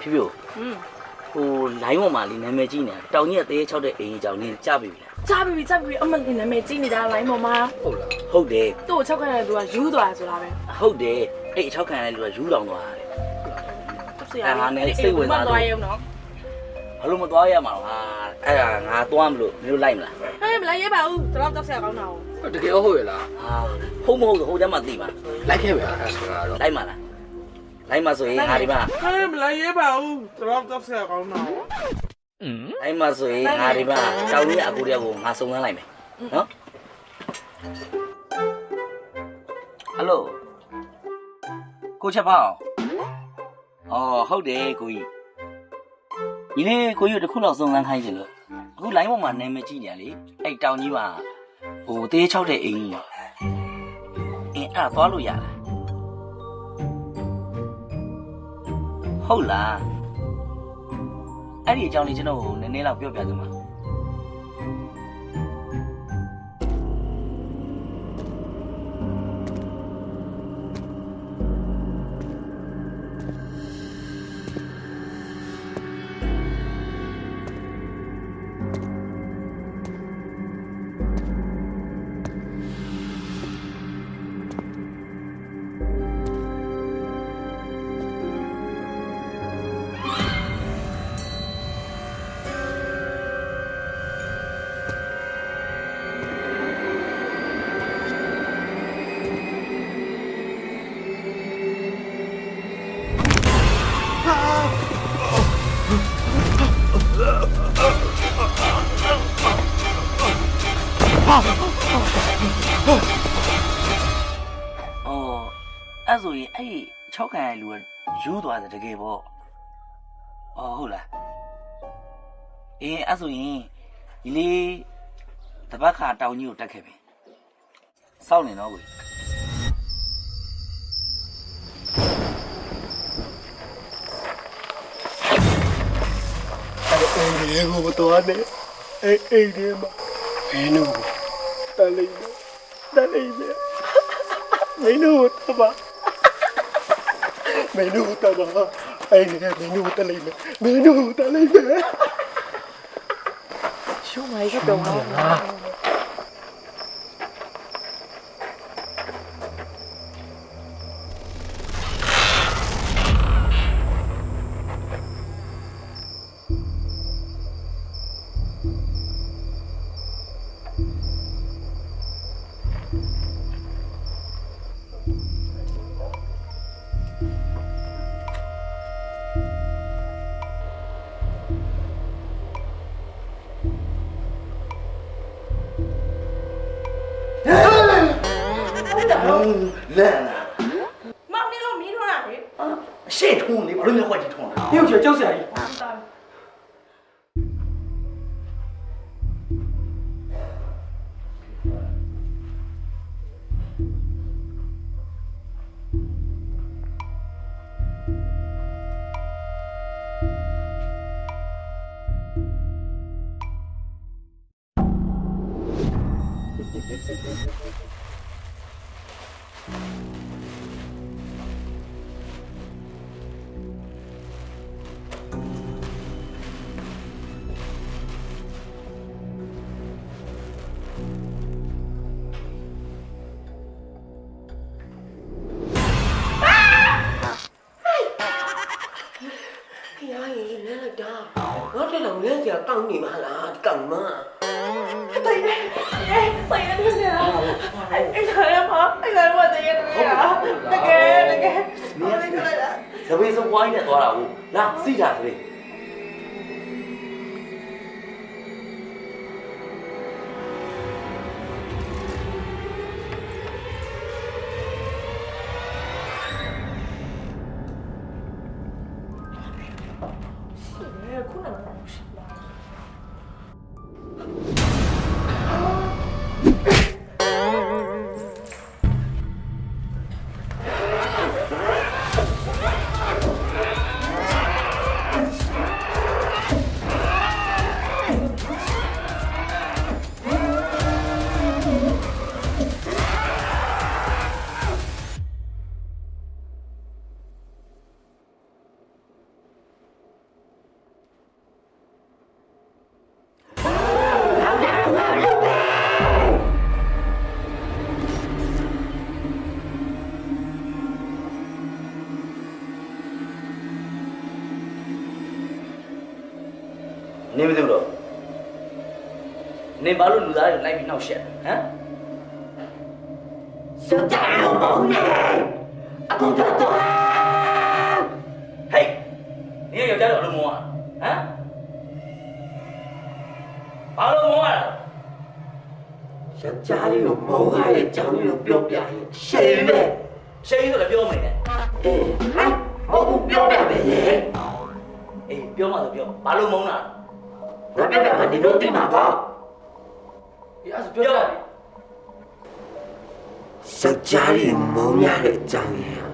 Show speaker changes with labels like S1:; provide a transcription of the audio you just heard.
S1: ဖြူဖြူ
S2: อืม
S1: ဟိုလိုင်းပေါ်မှာလေးနာမည်ကြီးနေတာတောင်ကြီးကတရေချောက်တဲ့အိမ်ကြီးကြောင့်နင်းကြပြီလား
S2: ကြားပြီကြားပြီအမတင်နာမည်ကြီးနေတာလိုင်းပေါ်မှာ
S3: ဟုတ်လား
S1: ဟုတ်တယ်
S2: သူ့ကိုချက်ခတ်တဲ့သူကယူသွားဆိုတာပဲ
S1: ဟုတ်တယ်အဲ့အချောက်ခံရတဲ့လူကယူလောင်သွားတယ်
S2: သူ့ဆရာမသွားရုံနော်
S1: ဘာလို့မသွားရမှာဟာအဲ့ဒါငါသွားမလို့မင်းတို့လိုက်မလား
S2: ဟဲ့မလိုက်ရပါဘူးတော့တော့ဆရာကောင်းတာကို
S3: တကယ်ဟုတ်ရလား
S1: ဟာဟုတ်မဟုတ်ဆိုဟိုတည်းမှသိပါ
S3: လိုက်ခဲ့ပဲအဲ့ဒါကတော့
S1: လိုက်မလား လိုက်မဆိုရင်ဟာဒီမှာ
S4: ဟဲ့မလိုက်ရပါဘူးတော့တော့ဆရာကောင်းတော့
S1: လိုက်မဆိုရင်ဟာဒီမှာတောင်ကြီးအကူတယောက်ကိုငါစုံစမ်းလိုက်မယ်နော်ဟယ်လိုကိုချက်ဖောင်းအော်ဟုတ်တယ်ကိုကြီးဒီနေ့ကိုကြီးတို့တစ်ခုလောက်စုံစမ်းခိုင်းချင်လို့အခု line ပေါ်မှာနာမည်ကြည့်နေရလေအဲ့တောင်ကြီးမှာဟိုတေးချောက်တဲ့အိမ်ကြီးအင်းအဲ့ဒါသွားလို့ရလား ဟုတ်လားအဲ့ဒီအကြောင်းလေးကျွန်တော်ကိုနည်းနည်းလောက်ပြောပြသမှာ။ အော်အဲ့ဆိုရင်အဲ့ဒီ၆ခံရတဲ့လူကယူသွားတယ်တကယ်ပေါ့။အော်ဟုတ်လား။အေးအဲ့ဆိုရင်ဒီလေးတပတ်ခါတောင်ကြီးကိုတက်ခဲ့ပြီ။စောင့်နေတော့ကို
S5: အိမ်လေးကိုမတော်နဲ့အိမ်အိမ်လေးမှာမင်းတို့ တလေးနဲ့တလေးနဲ့မင်းတို့တပါမင်းတို့တပါအိမ်လေးမင်းတို့တလေးနဲ့မင်းတို့တလေးနဲ့
S2: ရှုံးလိုက်တော့တော့
S1: လက်လာ
S2: မောင် နေလို့မီးထွန်းတာလေ
S1: အရှိထုံးလေဘာလို့မျက်ခွက်ကြီးထုံးတာ
S5: ပြုတ်ချကြောက်စရာ
S6: 哎呀，你来了哒！我这老娘家告你妈啦，告嘛！
S2: 对，哎，我也听见了。哎，来呀妈！哎，来我
S1: 这也对呀。那个，那个，我来来了。这为什么我也
S2: 多了？那谁家
S1: 的？ နေမသိဘူးတော့နေဘာလို့လူသားတွေလိုက်ပြီးနှောက်ရှက်ဟမ်
S6: ယောက်ျားလုံးမဟုတ်နဲ့အခုတော့တော့
S1: ဟေးနေယောက်ျားတော့အလုံးမောင်းอ่ะဟမ်ဘာလို့မောင်းရလဲ
S6: ယောက်ျားလေးကိုမုန်းရတဲ့အကြောင်းလေးကိုပြောပြရင်ရှင်းတယ်
S1: ရှင်းဆိုလည်းပြောမနေနဲ့
S6: အေးဟာမဟုတ်ပြောပြမယ်လေ
S1: အေးပြောမှဆိုပြောဘာလို့မောင်းတာ
S6: ငါပြောပြမှာဒီလိုသိမှာပေါ့
S1: ဒီအဲ့ဆိုပြောပြတယ်
S6: ယောက်ျားလေးမုန်းရတဲ့အကြောင်းရင်း